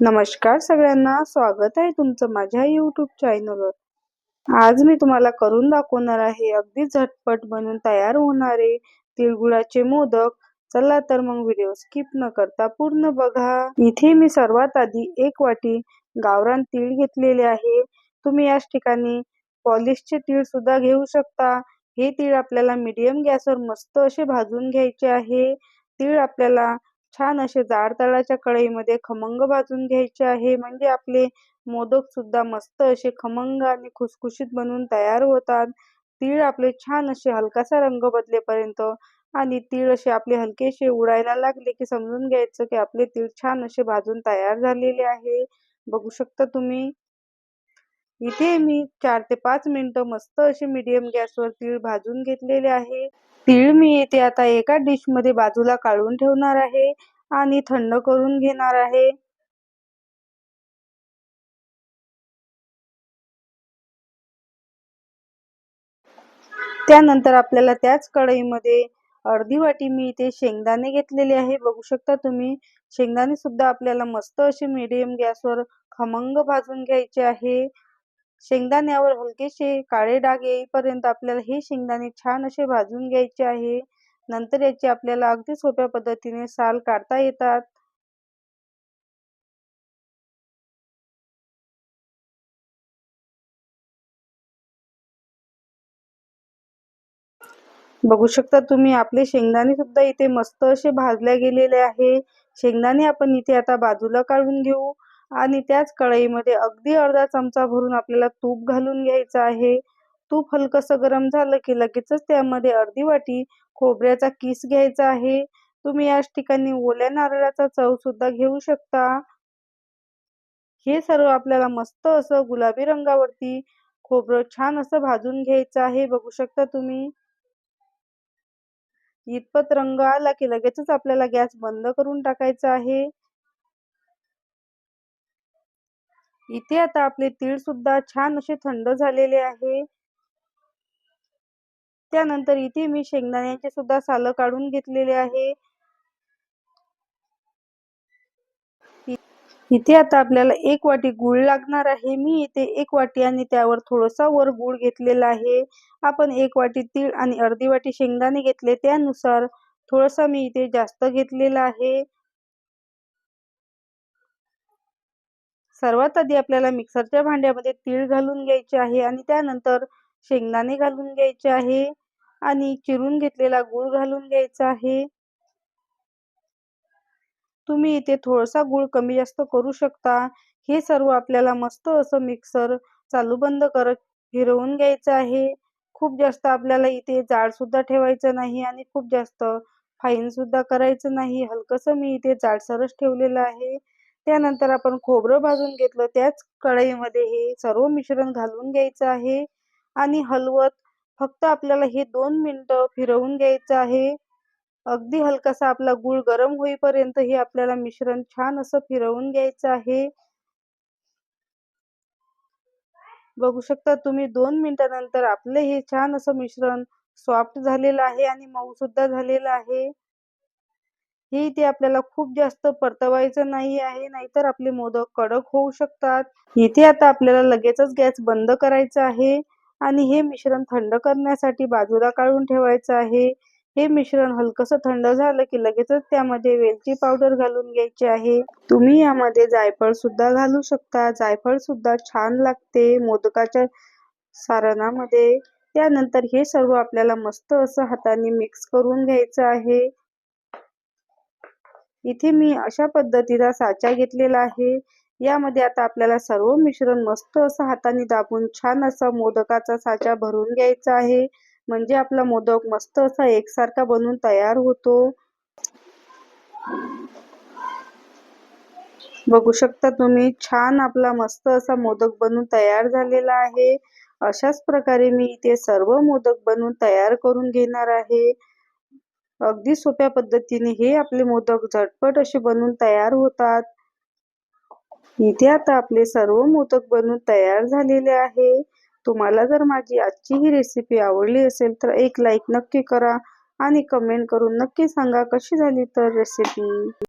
नमस्कार सगळ्यांना स्वागत आहे तुमचं माझ्या यूट्यूब चॅनलवर आज मी तुम्हाला करून दाखवणार आहे अगदी झटपट बनून तयार होणारे तिळगुळाचे मोदक. चला तर मग व्हिडिओ स्किप न करता पूर्ण बघा. इथे मी सर्वात आधी एक वाटी गावरान तीळ घेतलेले आहे. तुम्ही याच ठिकाणी पॉलिशचे तीळ सुद्धा घेऊ शकता. हे तीळ आपल्याला मीडियम गॅसवर मस्त असे भाजून घ्यायचे आहे. तीळ आपल्याला छान असे जाड तळाच्या कढईमध्ये खमंग भाजून घ्यायचे आहे. म्हणजे आपले मोदक सुद्धा मस्त असे खमंग आणि खुसखुशीत बनून तयार होतात. तीळ आपले छान असे हलकासा रंग बदलेपर्यंत आणि तीळ असे आपले हलकेसे उडायला लागले की समजून घ्यायचं की आपले तीळ छान असे भाजून तयार झालेले आहे. बघू शकता तुम्ही. इथे मी चार ते पाच मिनिटं मस्त असे मीडियम गॅसवर तीळ भाजून घेतलेले आहे. तीळ मी येथे आता एका डिशमध्ये बाजूला काढून ठेवणार आहे. आणि थंड करून घेणार आहे. त्यानंतर आपल्याला त्याच कढईमध्ये अर्धी वाटी मी इथे शेंगदाणे घेतलेले आहे. बघू शकता तुम्ही शेंगदाणे सुद्धा आपल्याला मस्त असे मीडियम गॅसवर खमंग भाजून घ्यायचे आहे. शेंगदाण्यावर हलकेसे काळे डाग येईपर्यंत आपल्याला हे शेंगदाणे छान असे भाजून घ्यायचे आहे. नंतर याची आपल्याला अगदी सोप्या पद्धतीने साल काढता येतात. बघू शकता तुम्ही आपले शेंगदाणे सुद्धा इथे मस्त असे भाजले गेलेले आहे. शेंगदाणे आपण इथे आता बाजूला काढून घेऊ आणि त्याच कढईमध्ये अगदी अर्धा चमचा भरून आपल्याला तूप घालून घ्यायचं आहे. तूप हलकसं गरम झालं की लगेचच त्यामध्ये अर्धी वाटी खोबऱ्याचा किस घ्यायचा आहे. तुम्ही याच ठिकाणी ओल्या नारळाचा चव सुद्धा घेऊ शकता. हे सर्व आपल्याला मस्त असं गुलाबी रंगावरती खोबरं छान असं भाजून घ्यायचं आहे. बघू शकता तुम्ही? इतपत रंग आला की लगेचच आपल्याला गॅस बंद करून टाकायचा आहे. इथे आता आपले तीळ सुद्धा छान असे थंड झालेले आहे. त्यानंतर इथे मी शेंगदाण्याचे सुद्धा साल काढून घेतलेले आहे. इथे आता आपल्याला एक वाटी गुळ लागणार आहे. मी इथे एक वाटी आणि त्यावर थोडासा वर गुळ घेतलेला आहे. आपण एक वाटी तीळ आणि अर्धी वाटी शेंगदाणे घेतले. त्यानुसार थोडासा मी इथे जास्त घेतलेला आहे. सर्वात आधी आपल्याला मिक्सरच्या भांड्यामध्ये तीळ घालून घ्यायचे आहे आणि त्यानंतर शेंगदाणे घालून घ्यायचे आहे. आणि चिरून घेतलेला गूळ घालून घ्यायचा आहे. तुम्ही इथे थोडासा गूळ कमी जास्त करू शकता. हे सर्व आपल्याला मस्त असं मिक्सर चालू बंद करत फिरवून घ्यायचं आहे. खूप जास्त आपल्याला इथे जाड सुद्धा ठेवायचं नाही आणि खूप जास्त फाईन सुद्धा करायचं नाही. हलकसं मी इथे जाडसरच ठेवलेलं आहे. त्यानंतर आपण खोबरं भाजून घेतलं. त्याच कढईमध्ये हे सर्व मिश्रण घालून घ्यायचं आहे. आणि हलवत फक्त आपल्याला हे दोन मिनिटं फिरवून घ्यायचं आहे. अगदी हलकासा आपला गूळ गरम होईपर्यंत हे आपल्याला मिश्रण छान असं फिरवून घ्यायचं आहे. बघू शकता तुम्ही दोन मिनिटानंतर आपले हे छान असं मिश्रण सॉफ्ट झालेलं आहे आणि मऊ सुद्धा झालेलं आहे. हे इथे आपल्याला खूप जास्त परतवायचं नाही आहे नाहीतर आपले मोदक कडक होऊ शकतात. इथे आता आपल्याला लगेचच गॅस बंद करायचा आहे. आणि हे मिश्रण थंड करण्यासाठी बाजूला काढून ठेवायचं आहे. हे मिश्रण हलकसं थंड झालं की लगेचच त्यामध्ये वेलची पावडर घालून घ्यायची आहे. तुम्ही यामध्ये जायफळ सुद्धा घालू शकता. जायफळ सुद्धा छान लागते मोदकाच्या सारणामध्ये. त्यानंतर हे सर्व आपल्याला मस्त असं हाताने मिक्स करून घ्यायचं आहे. इथे मी अशा पद्धतीचा साचा घेतलेला आहे. यामध्ये आता आपल्याला सर्व मिश्रण मस्त असं हाताने दाबून छान असा मोदकाचा साचा भरून घ्यायचा आहे. म्हणजे आपला मोदक मस्त असा एकसारखा बनून तयार होतो. बघू शकता तुम्ही छान आपला मस्त असा मोदक बनून तयार झालेला आहे. अशाच प्रकारे मी इथे सर्व मोदक बनवून तयार करून घेणार आहे. अगदी सोप्या पद्धतीने हे आपले मोदक झटपट असे बनून तयार होतात. इथे आता आपले सर्व मोदक बनून तयार झालेले आहे. तुम्हाला जर माझी आजची ही रेसिपी आवडली असेल तर एक लाईक नक्की करा आणि कमेंट करून नक्की सांगा कशी झाली तर रेसिपी